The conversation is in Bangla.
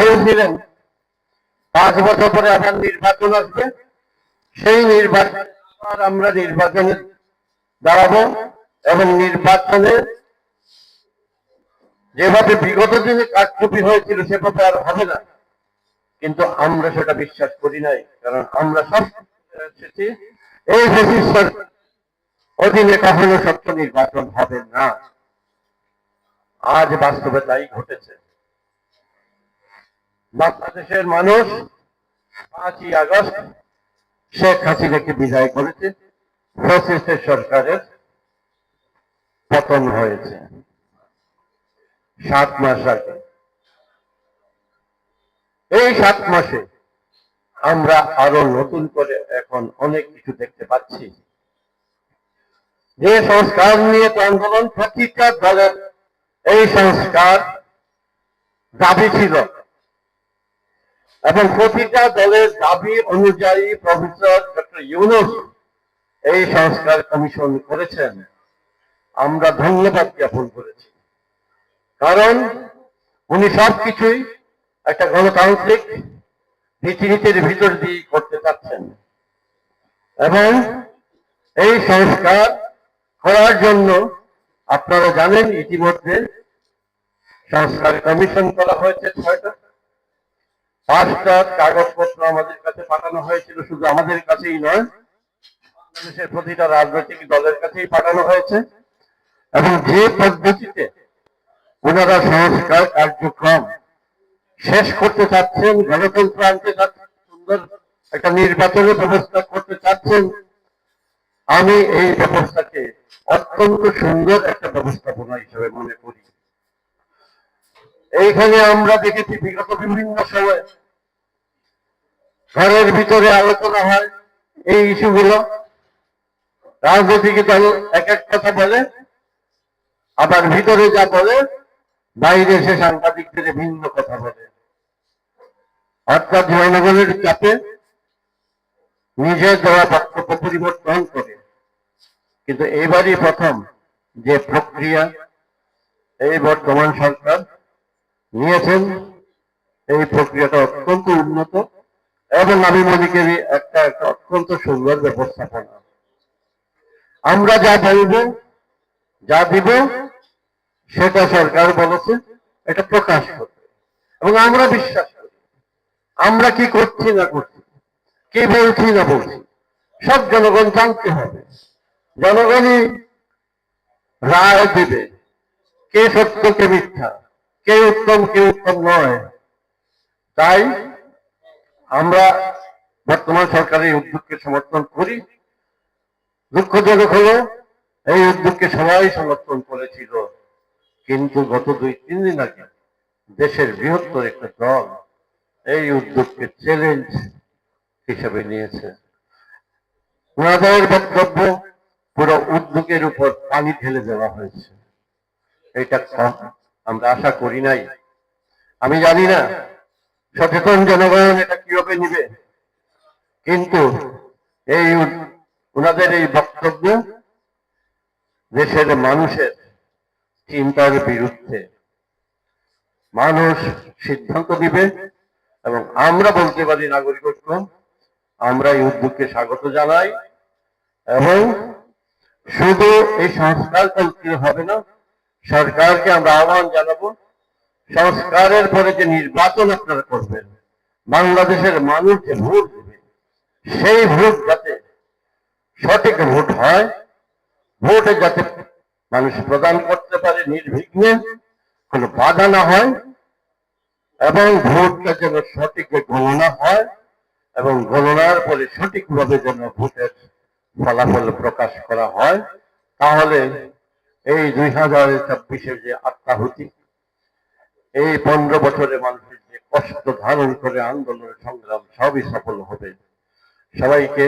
ভেবেছিলেন পাঁচ বছর পরে আবার নির্বাচন আসবে। সেই নির্বাচন আমরা নির্বাচনে দাঁড়াবো এবং নির্বাচনে যেভাবে বিগত দিনে কারচুপি হয়েছিল সেভাবে আর হবে না। কিন্তু আমরা সেটা বিশ্বাস করি নাই, কারণ আমরা সব এই সরকার অধীনে কখনো সত্য নির্বাচন হবে না। আজ বাস্তবে তাই ঘটেছে। বাংলাদেশের মানুষ পাঁচই আগস্ট শেখ হাসিনাকে বিদায় করেছে, ফ্যাসিস্টের সরকারের পতন হয়েছে। সাত মাস আগে। এই সাত মাসে আমরা আরও নতুন করে এখন অনেক কিছু দেখতে পাচ্ছি। যে সংস্কার নিয়ে তো আন্দোলন, প্রতিটা দলের এই সংস্কার দাবি ছিল। এবং প্রতিটা দলের দাবি অনুযায়ী প্রফেসর ডক্টর ইউনুস এই সংস্কার কমিশন করেছেন। আমরা ধন্যবাদ জ্ঞাপন করেছি। কারণ উনি সবকিছুই একটা গণতান্ত্রিক রীতিনীতির ভিতর দিয়ে করতে চাচ্ছেন। এবং এই সংস্কার করার জন্য আপনারা জানেন ইতিমধ্যে সংস্কার কমিশন করা হয়েছে ছয়টা। পাঁচটা কাগজপত্র আমাদের কাছে পাঠানো হয়েছিল, শুধু আমাদের কাছেই নয়, বাংলাদেশের প্রতিটা রাজনৈতিক দলের কাছেই পাঠানো হয়েছে। এবং যে পদ্ধতিতে ওনারা সংস্কার কার্যক্রম শেষ করতে চাচ্ছেন, গণতন্ত্র আনতে চাচ্ছেন, সুন্দর একটা নির্বাচনের ব্যবস্থা করতে চাচ্ছেন, আমি এই ব্যবস্থাকে অত্যন্ত সুন্দর একটা ব্যবস্থাপনা হিসেবে মনে করি। এইখানে আমরা দেখেছি বিগত বিভিন্ন সময় ঘরের ভিতরে আলোচনা হয়, এই ইস্যুগুলো। রাজনৈতিক দল এক এক কথা বলে, আবার ভিতরে যা বলে, বাইরে এসে সাংবাদিকদের ভিন্ন কথা বলে। অর্থাৎ জনগণের চাপে নিজের দেওয়া বক্তব্য পরিবর্তন করে। কিন্তু এবারই প্রথম যে প্রক্রিয়া এই বর্তমান সরকার নিয়েছেন, এই প্রক্রিয়াটা অত্যন্ত উন্নত। এবং আমি মনে করি একটা অত্যন্ত সুন্দর ব্যবস্থাপনা। আমরা যা বলব, যা দিব, সেটা সরকার বলেছে, এটা প্রকাশ করবে। এবং আমরা বিশ্বাস করি, আমরা কি করছি না করছি, কি বলছি না বলছি, সব জনগণ জানতে হবে। জনগণই রায় দেবে, কে সত্য, কে মিথ্যা, কে উত্তম কে উত্তম নয়। তাই আমরা বর্তমান সরকারের উদ্যোগকে সমর্থন করি। দুঃখজনক হলো, এই উদ্যোগকে সবাই সমর্থন করেছিল, কিন্তু গত দুই, তিন দিন আগে দেশের বৃহত্তর একটা দল এই উদ্যোগকে চ্যালেঞ্জ হিসেবে নিয়েছে। ওনাদের বক্তব্য, পুরো উদ্যোগের উপর পানি ঢেলে দেওয়া হয়েছে। এটা আমরা আশা করি নাই। আমি জানি না সচেতন জনগণ এটা কীভাবে নিবে? কিন্তু এই ওনাদের এই বক্তব্য দেশের মানুষের চিন্তার বিরুদ্ধে। মানুষ সিদ্ধান্ত দিবে এবং আমরা বলতে পারি নাগরিকত্ব, আমরা এই উদ্যোগকে স্বাগত জানাই এবং শুধু এই সংস্কার করতে হবে না, সরকারকে আমরা আহ্বান জানাব সংস্কারের পরে যে নির্বাচন আপনারা করবেন, বাংলাদেশের মানুষ যে ভোট দেবে, সেই ভোট যাতে সঠিক ভোট হয়, ভোটে যাতে মানুষ প্রদান করতে পারে নির্বিঘ্নে, কোনো বাধা না হয়, এবং ভোটটা যেন সঠিক গণনা হয়, এবং গণনার পরে সঠিকভাবে যেন ভোটের ফলাফল প্রকাশ করা হয়, তাহলে এই দুই হাজার চব্বিশের যে আত্মাহুতি এই পনেরো বছরে মানুষের যে কষ্ট ধারণ করে আন্দোলনের সংগ্রাম সবই সফল হবে। সবাইকে